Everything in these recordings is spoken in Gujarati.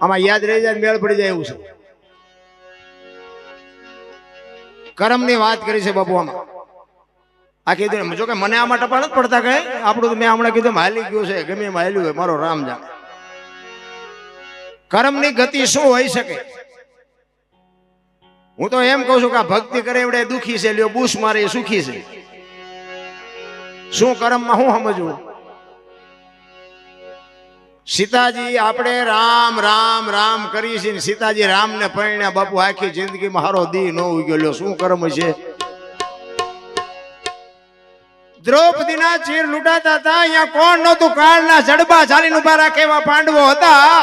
આમાં યાદ રહી જાય મેળ પડી જાય એવું છે. કરમની વાત કરી છે બાપુ આમાં. આ કીધું જો કે મને આમાં ટપા નથી પડતા કઈ આપણું તો મેં હમણાં કીધું હાલી ગયું છે, ગમે એમ હાલ્યું હોય, મારો રામ જાણે. કર્મની ગતિ શું હોઈ શકે? હું તો એમ કહું છું કે આ ભક્તિ કરે એવડે દુખી છે, લ્યો બુશ મારે સુખી છે. શું કર્મમાં શું સમજવું? સીતાજી આપણે રામ રામ રામ કરીએ છીએ સીતાજી રામને પરિણ્યા, બાપુ આખી જિંદગીમાં હારો દી ન ઉગ્યો શું કર્મ છે? દ્રૌપદીના ચીર લૂંટાતા હતા, અહીંયા કોણ નહોતું? કાળના જડબા ચાલીને ઊભા રાખે એવા પાંડવો હતા.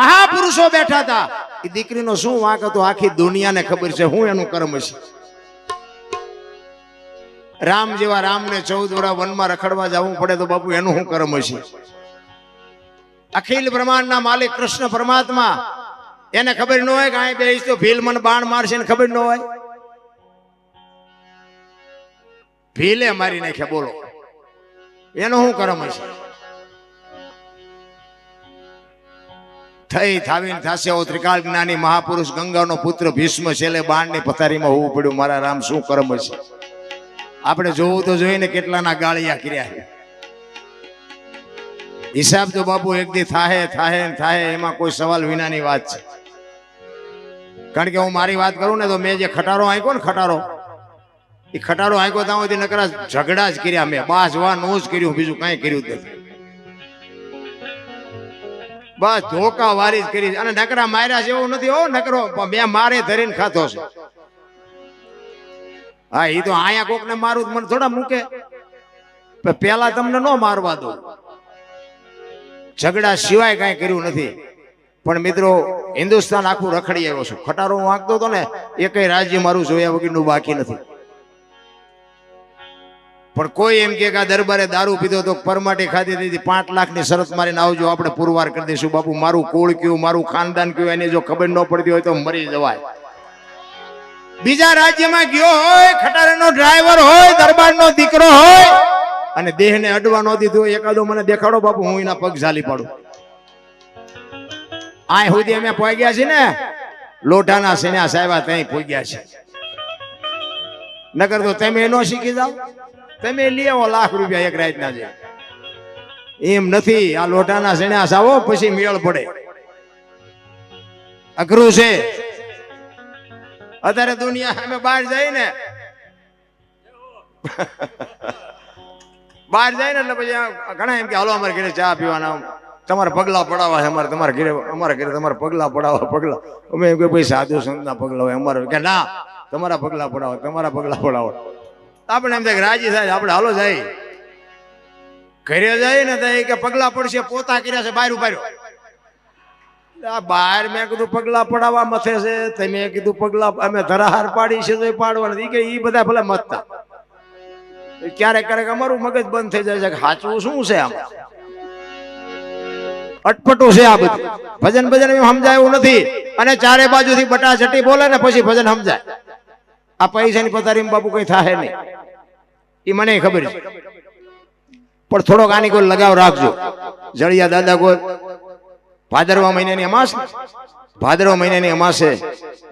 મહાપુરુષો બેઠા હતા. એ દીકરીનો શું વાંક હતો? આખી દુનિયાને ખબર છે હું એનું કર્મ છે. રામ જેવા રામને ચૌદ વડા વનમાં રખડવા જવું પડે તો બાપુ એનું શું કર્મ છે? અખિલ બ્રહ્માંડના માલિક કૃષ્ણ પરમાત્મા. એને ખબર ન હોય કે અહીં બેસ તો ભીલ મને બાણ મારશે ને ખબર ન હોય. ભીલે મારી નાખ્યા બોલો. એનો શું કરમ હશે? થઈ થાવીને થાશે ઓ ત્રિકાળ જ્ઞાની મહાપુરુષ, ગંગાનો પુત્ર ભીષ્મ છેલ્લે બાણની પથારીમાં હોવું પડ્યું. મારા રામ, શું કરમ હશે? આપણે જોવું તો જોઈને કેટલાના ગાળિયા કર્યા છે. હિસાબ તો બાપુ એક દી થાહે ને થાહે, એમાં કોઈ સવાલ વિનાની વાત છે. કારણ કે હું મારી વાત કરું ને તો મેં જે ખટારો આંક્યો ને ખટારો, એ ખટારો આંક્યો ત્યાં સુધી નકરા ઝઘડા જ કર્યા મેં. બાસ વા નું જ કર્યું, બીજું કાંઈ કર્યું નથી. બસ ધોકા વારી જ કરી. અને નકરા માર્યા છે એવું નથી. હો નકરો, મેં મારે ધરીને ખાતો છે. હા એ તો અહીંયા કોક ને મારું મને થોડા મૂકે. પેલા તમને ન મારવા દઉં. ઝઘડા સિવાય કાંઈ કર્યું નથી. પણ મિત્રો, હિન્દુસ્તાન આખું રખડી આવ્યો છું. ખટારો હું વાંકતો હતો ને એકય રાજ્ય મારું જોયા વગરનું બાકી નથી. પણ કોઈ એમ કે દરબારે દારૂ પીધો તો પરમાટી ખાધી દીધી, પાંચ લાખની શરત મારીને આવજો, આપણે પુરવાર કરી દઈશું. બાપુ, મારું કુળ કયું, મારું ખાનદાન કયું, એની જો ખબર ન પડતી હોય તો મરી જવાય. બીજા રાજ્યમાં ગયો હોય, ખટારાનો ડ્રાઈવર હોય, દરબારનો દીકરો હોય અને દેહને અડવા ન દીધું એકાદો મને દેખાડો બાપુ, હું એના પગ ઝાલી પાડું. આ સુધી અમે પહોંચ્યા છીએ ને? લોઢાના સિન્યા સાહેબા ત્યાં પહોંચ્યા છે. નકર તો તમે એનો શીખી જાઓ. તમે લેવો લાખ રૂપિયા એક રાતના છે એમ નથી, આ લોટાના સેણા સાવો પછી મેળ પડે. અઘરું છે. અત્યારે દુનિયા અમે બહાર જઈ ને. બહાર જાય ને એટલે પછી ઘણા એમ કે, હાલો, અમારે ઘરે ચા પીવાના. તમારે પગલા પડાવવા છે, અમારે તમારા ઘરે, અમારા ઘરે તમારે પગલા પડાવવા, પગલા. અમે એમ કે, ભાઈ, સાધુ સંતના પગલા હોય, અમારે. કે, ના, તમારા પગલા પડાવો, તમારા પગલા પડાવો. આપણે એમ થાય રાજી થાય, આપણે હાલો જાય. ઘરે જાય ને તો કે, પગલા પડશે, પોતા કર્યા છે, બહાર ઉપાડ્યો બહાર મેં કીધું, પગલા પડાવવા મથે છે. તમે કીધું, પગલા અમે ધરાહાર પાડી છે, તો પાડવાના કે એ બધા ભલે મતતા ક્યારેક ક્યારેક અમારું મગજ બંધ થઈ જાય છે સાચવું શું છે આમ? અટપટું છે આ બધું. ભજન ભજન એમ સમજાય નથી. અને ચારે બાજુથી બટાચટી બોલે ને પછી ભજન સમજાય. આ પૈસાની પથારી બાપુ કઈ થાય નહીં. એ મને ખબર છે. પણ થોડોક આની કોઈ લગાવ રાખજો. જળિયા દાદા કોઈ ભાદરવા મહિનાની અમાસ? ભાદરવા મહિનાની અમાસે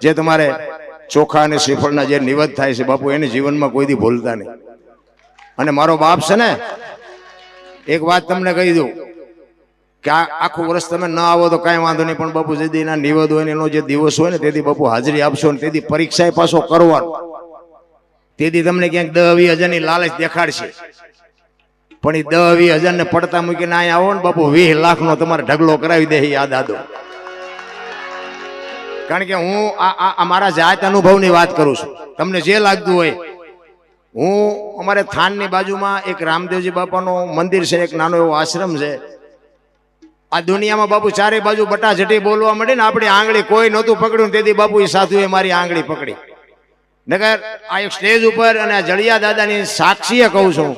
જે તમારે ચોખા અને શ્રીફળના જે નિવત થાય છે, બાપુ, એને જીવનમાં કોઈ દી ભૂલતા નહીં. અને મારો બાપ છે ને, એક વાત તમને કહી દઉં, કે આખું વર્ષ તમે ન આવો તો કાંઈ વાંધો નહીં, પણ બાપુ જે દી નિવેદ હોય એનો જે દિવસ હોય ને, તેથી બાપુ હાજરી આપશો ને, તેથી પરીક્ષા પાછો કરવાનો. તેથી તમને ક્યાંક દહ વી હજારની લાલચ દેખાડશે. પણ એ દહ વી હજાર ને પડતા મૂકીને અહીંયા આવો ને, બાપુ વીસ લાખનો તમારે ઢગલો કરાવી દે યાદ આદો. કારણ કે હું આ મારા જાત અનુભવની વાત કરું છું. તમને જે લાગતું હોય હું અમારે થાનની બાજુમાં એક રામદેવજી બાપાનું મંદિર છે, એક નાનો એવો આશ્રમ છે. આ દુનિયામાં બાપુ ચારે બાજુ બટાઝટી બોલવા માંડી ને આપણી આંગળી કોઈ નહોતું પકડ્યું, તેથી બાપુ એ સાધુએ મારી આંગળી પકડી. નગર આ એક સ્ટેજ ઉપર અને આ જળિયા દાદાની સાક્ષીએ કહું છું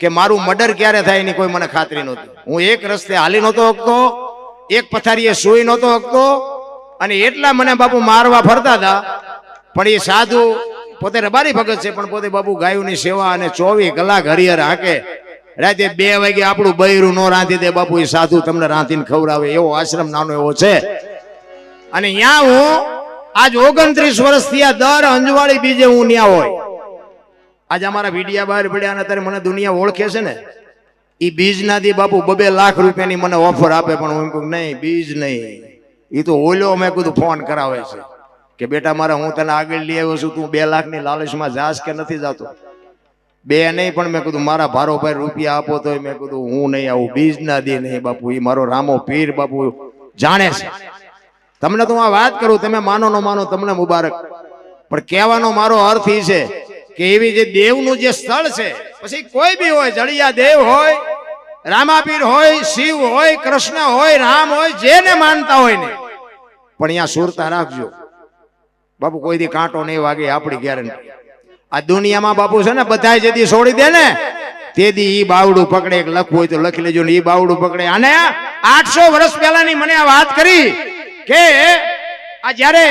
કે મારું મર્ડર ક્યારે થાય એની કોઈ મને ખાતરી નહોતી. હું એક રસ્તે હાલી નહોતો હકતો, એક પથારીએ સુઈ નહોતો હકતો અને એટલા મને બાપુ મારવા ફરતા હતા. પણ એ સાધુ પોતે રબારી ભગત છે, પણ પોતે બાપુ ગાયોની સેવા અને ચોવીસ કલાક હરિહર હાકે. રાતે બે વાગે આપણું બૈરું નો રાંધી દે બાપુ એ સાધુ તમને રાંધીને ખવડાવે, એવો આશ્રમ નાનો એવો છે. અને ત્યાં હું આજ ઓગણત્રીસ વર્ષથી આ દર અંજવાળી બીજે હું ત્યાં હોય. આજે અમારા વિડિયા બહાર પડ્યા અને મને દુનિયા ઓળખે છે ને એ બીજ ના દી બાપુ બબે લાખ રૂપિયાની મને ઓફર આપે, પણ હું કહું, નહીં, બીજ નહીં. એ તો ઓલો મેં કીધું, ફોન કરાવે છે. કે બેટા, મારા હું તને આગળ લઈ આવ્યો છું, તું બે લાખની લાલચમાં જાશ કે નથી જતો? બે નહીં, પણ મેં કીધું, મારા ભારો ભાઈ રૂપિયા આપો તો મેં કીધું, હું નહીં આવું, બીજ ના દે નહીં બાપુ એ મારો રામો પીર બાપુ, જાણે છે. તમને તો હું આ વાત કરું, તમે માનો નો માનો, તમને મુબારક. પણ કહેવાનો મારો અર્થ એ છે કે એવી જે દેવનું જે સ્થળ છે, પછી કોઈ બી હોય, જડિયા દેવ હોય, રામાપીર હોય, શિવ હોય, કૃષ્ણ હોય, રામ હોય, જેને માનતા હોય ને, પણ અહીંયા સુરતા રાખજો. બાપુ કોઈ દી કાંટો નહીં વાગે આપણી ગેરંટી. આ દુનિયામાં બાપુ છે ને બધાય જેથી છોડી દે ને તેથી ઈ બાવડું પકડે એક લખવું હોય તો લખી લેજો ને ઈ બાવડું પકડે. અને આઠસો વર્ષ પહેલાની મને આ વાત કરી કે આ જ્યારે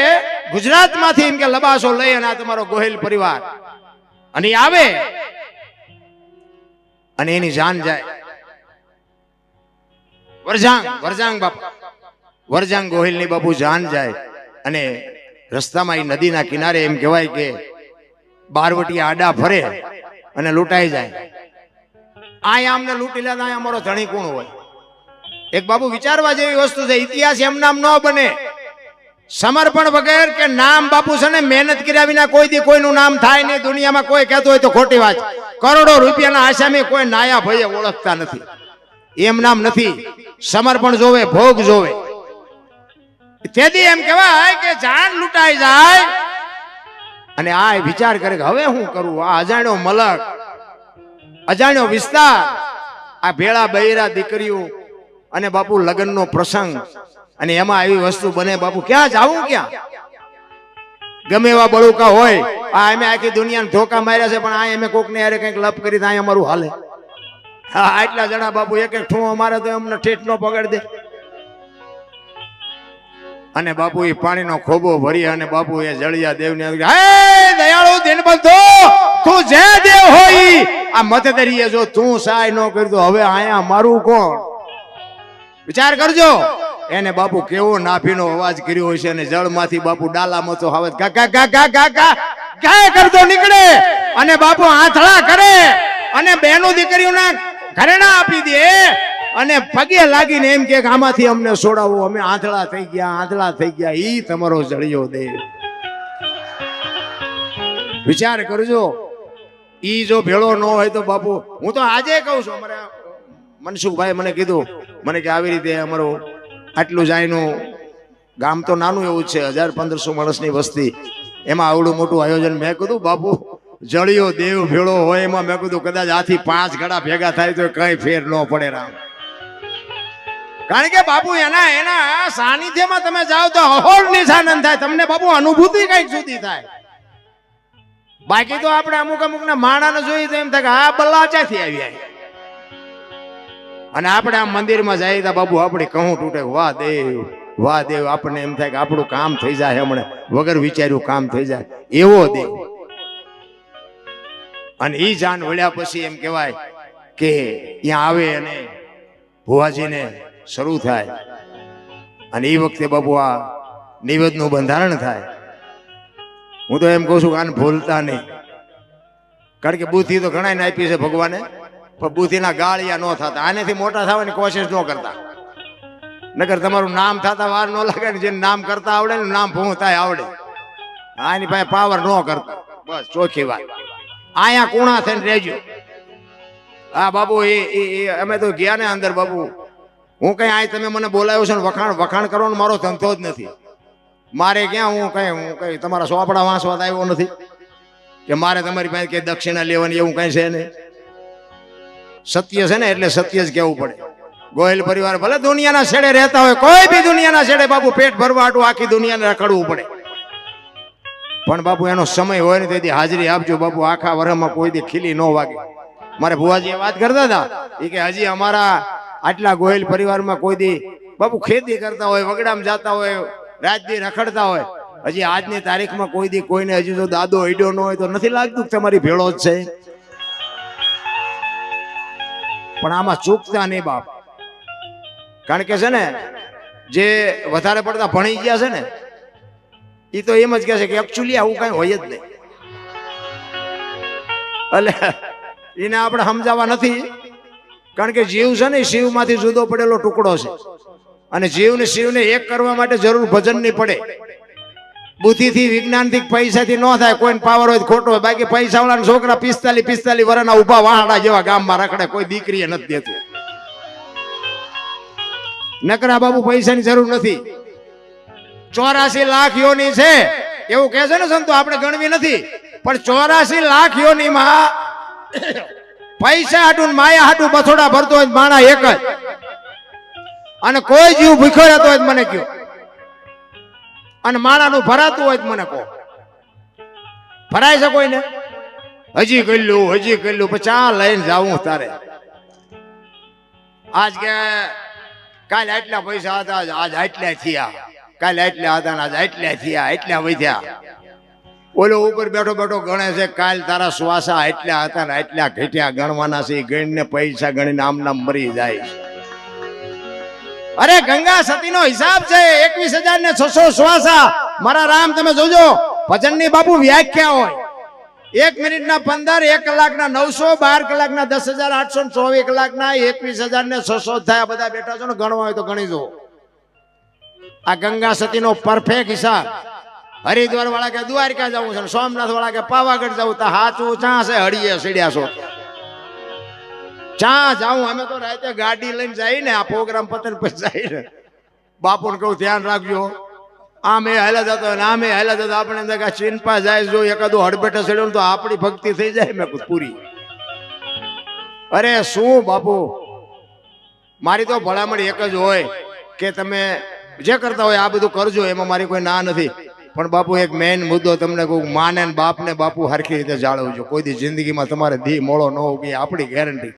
ગુજરાતમાંથી એમ કે લબાસો લઈ અને આ તમારો ગોહિલ પરિવાર. અને આવે અને એની જાન જાય. વરજાંગ વરજાંગ બાપુ. વરજાંગ ગોહિલની બાપુ જાન જાય. અને રસ્તામાં એ નદીના કિનારે એમ કહેવાય કે બારવટી આડા ફરે અને લૂંટાઈ જાય. આય અમને લૂંટી લેતા અમારો ધણી કોણ હોય. એક બાબુ વિચારવા જેવી વસ્તુ છે, ઇતિહાસ એમ નામ ન બને. સમર્પણ વગર કે નામ બાપુ છે ને, મહેનત કર્યા વિના કોઈ દી કોઈનું નામ થાય નહીં. દુનિયામાં કોઈ કહેતું હોય તો ખોટી વાત. કરોડો રૂપિયાના આસામી કોઈ નાયા ભયે ઓળખતા નથી. એમ નામ નથી. સમર્પણ જોવે, ભોગ જોવે. તેથી એમ કહેવાય કે જાન લૂંટાઈ જાય અને આ વિચાર કરે કે હવે શું કરું? આ અજાણ્યો મલક, અજાણ્યો વિસ્તાર, આ ભેળા બૈરા દીકરીઓ અને બાપુ લગ્નનો પ્રસંગ અને એમાં આવી વસ્તુ બને. બાપુ, ક્યાં જાવું ક્યાં? ગમે એવા બળુકા હોય, આ અમે આખી દુનિયાને ધોકા માર્યા છે, પણ આ અમે કોકને યારે કંઈક લપ કરી તો અહીંયા અમારું હાલે. હા, આટલા જણા બાપુ એક એક ઠું અમારે તો એમને ઠેઠ નો પગડ દે. અને બાપુ એ પાણીનો ખોબો ભરી અને બાપુ એ જળિયા દેવ ને હે દયાળુ દિનબંધો, તું જે દેવ હોય, આ મતદરીએ જો, તું સહાય ન કરી તો હવે આયા મારું કોણ? વિચાર કરજો. એને બાપુ કેવો નાફીનો અવાજ કર્યો હોય છે અને જળમાંથી બાપુ ડાલામાં તો હવે ગા ગા ગા ગા ગા ગા ગાય કરતો નીકળે. અને બાપુ આથળા કરે અને બેનો દીકરીઓના ઘરેણા આપી દે. અને પગે લાગીને એમ કે આમાંથી અમને છોડાવો, અમે આંધળા થઈ ગયા, આંધળા થઈ ગયા, ઈ તમારો જળિયો દે. વિચાર કરજો, ઈ જો ભેળો ન હોય તો બાપુ, હું તો આજે કહું છું, અમારે મનસુખભાઈ મને કીધું, મને કે આવી રીતે અમારું આટલું જાયનું ગામ તો નાનું એવું છે, હજાર પંદરસો માણસની વસ્તી, એમાં આવડું મોટું આયોજન મેં કીધું, બાપુ, જળિયો દેવ ભેળો હોય એમાં મેં કીધું, કદાચ આથી પાંચ ઘડા ભેગા થાય તો કઈ ફેર ન પડે રામ. કારણ કે બાપુ, એના એના સાનિધ્યમાં તમે જાઓ તો અહોળ નિશાનંદ થાય. તમને બાપુ અનુભૂતિ કંઈક સુધી થાય. બાકી તો આપણે અમુક અમુક ના માણાને જોઈએ તો એમ થાય આ બલ્લા આવી આવી અને આપણે આ મંદિરમાં જઈએ તો બાબુ આપણે કહું તૂટે વાહ દેવ વાહ દેવ, આપણને એમ થાય કે આપણું કામ થઈ જાય હમણાં. વગર વિચાર્યું કામ થઈ જાય. એવો દેવ. અને ઈ જાન વળ્યા પછી એમ કહેવાય કે ત્યાં આવે અને ભુવાજીને શરૂ થાય. અને એ વખતે બાપુ આ નિવેદનું બંધારણ થાય. હું તો એમ કહું છું કે આને ભૂલતા નહીં. કારણ કે બુદ્ધિ તો ઘણા આપી છે ભગવાને, પણ બુદ્ધિના ગાળિયા ન થતા. આનેથી મોટા થવાની કોશિશ ન કરતા. નગર તમારું નામ થતા વાર ન લાગે ને જેને નામ કરતા આવડે ને નામ ભૂંતા આવડે. આની પાસે પાવર ન કરતા. બસ, ચોખ્ખી વાત. અહીંયા કુણા થઈને રહેજો. હા બાબુ એ અમે તો ગયા ને અંદર બાબુ હું કઈ આ તમે મને બોલાવ્યો છે વખાણ વખાણ કરવાનો મારો ધંધો જ નથી. મારે ક્યાં હું કઈ હું કઈ, તમારા સોપડા વાંચવા તો આવ્યો નથી? કે મારે તમારી પાસે કઈ દક્ષિણા લેવાની એવું કઈ છે નહીં? સત્ય છે ને એટલે સત્ય જ કહેવું પડે. ગોયલ પરિવાર ભલે દુનિયાના છેડે રહેતા હોય, કોઈ બી દુનિયાના છેડે બાપુ પેટ ભરવા હાટું આખી દુનિયાને રખડવું પડે. પણ બાપુ એનો સમય હોય ને તેથી હાજરી આપજો બાપુ, આખા વર્ષમાં કોઈ દી ખીલી ન વાગે. મારે ભુવાજી વાત કરતા હતા. એ કે, હજી અમારા આટલા ગોહિલ પરિવારમાં કોઈ દી બાપુ ખેતી કરતા હોય, વગડામાં જતા હોય રાત દી રખડતા હોય. હજી આજની તારીખમાં કોઈ દી કોઈને હજી જો દાદો અડ્યો ન હોય તો નથી લાગતું કે તમારી ભેળો જ છે. પણ આમાં ચૂકતા નહીં બાપ. કારણ કે છે ને, જે વધારે પડતા ભણી ગયા છે ને એ તો એમ જ કહે છે કે એકચ્યુઅલી આવું કઈ હોય જ નહીં. એટલે એને આપણે સમજાવવા નથી. કારણ કે જીવ છે ને શિવ શિવમાંથી જુદો પડેલો ટુકડો છે. અને જીવને શિવને એક કરવા માટે જરૂર ભજન નહીં પડે. બુદ્ધિથી, વિજ્ઞાનથી પૈસાથી ન થાય, કોઈને પાવર હોય ખોટો હોય. બાકી પૈસા વાળા છોકરા પિસ્તાલીસ પિસ્તાલીસ વર્ષના ઊભા વાહડા જેવા ગામમાં રખડે, કોઈ દીકરીએ નથી દેતું. નકરા બાબુ પૈસાની જરૂર નથી. ચોરાસી લાખ યોની છે. એવું કહે છે ને સંતો, આપણે ગણવી નથી. પણ ચોરાસી લાખ યોનીમાં પૈસા હાટું માયા હાટું બથોડા ભરતો હોય માણા એક જ. અને કોઈ જીવ ભૂખ્યો રહેતો હોય મને કયો. અને માણાનું ભરાતું હોય મને કહો. ભરાય છે કોઈને? હજી કહેલું હજી કહેલું પછી આ લઈને જાવું તારે. આજ કે કાલે આટલા પૈસા હતા, આજ- આટલા થયા. કાલે આટલા હતા આજ આટલા થયા, આટલા વધ્યા. ઓલો ઉપર બેઠો બેઠો ગણે છે, કાલ તારા શ્વાસા એટલા હતા ને એટલા ઘટ્યા, ગણવાના છે ગણીને પૈસા ગણીને આમ નામ મરી જાય અરે ગંગા, સતીનો હિસાબ છે, એકવીસ હજાર ને છસો શ્વાસા. મારા રામ, તમે જોજો, ભજનની બાપુ વ્યાખ્યા હોય. એક મિનિટ ના પંદર, એક કલાકના નવસો, બાર કલાકના દસ હજાર, આઠસો ચોવીસ કલાક ના એકવીસ હજાર ને છસો થયા. બધા બેઠા છો ને, ગણવા હોય તો ગણી દો આ ગંગા સતી નો પરફેક્ટ હિસાબ. હરિદ્વાર વાળા કે દ્વારકા જવું છે સોમનાથ વાળા કે પાવાગઢ જવું, તો હાચું ચા છે હળીએ સીડ્યા છો? ચા જાઉં? અમે તો રાતે ગાડી લઈને જઈ ને આ પ્રોગ્રામ પતન પછી જઈએ ને બાપુને કહું, ધ્યાન રાખજો. આમ એ હાલ્યા જતો ને આમ એ જતો આપણે અંદર કે ચીનપા જાય જો એકાદું હડબેટે ચડ્યો તો આપણી ભક્તિ થઈ જાય મેં પૂરી. અરે શું બાપુ? મારી તો ભલામણ એક જ હોય કે તમે જે કરતા હોય આ બધું કરજો, એમાં મારી કોઈ ના નથી. પણ બાપુ, એક મેઇન મુદ્દો તમને કહું, માને બાપને બાપુ હરખી રીતે જાળવજો. કોઈ દી જિંદગીમાં તમારે ધી મોળો ન એ આપણી ગેરંટી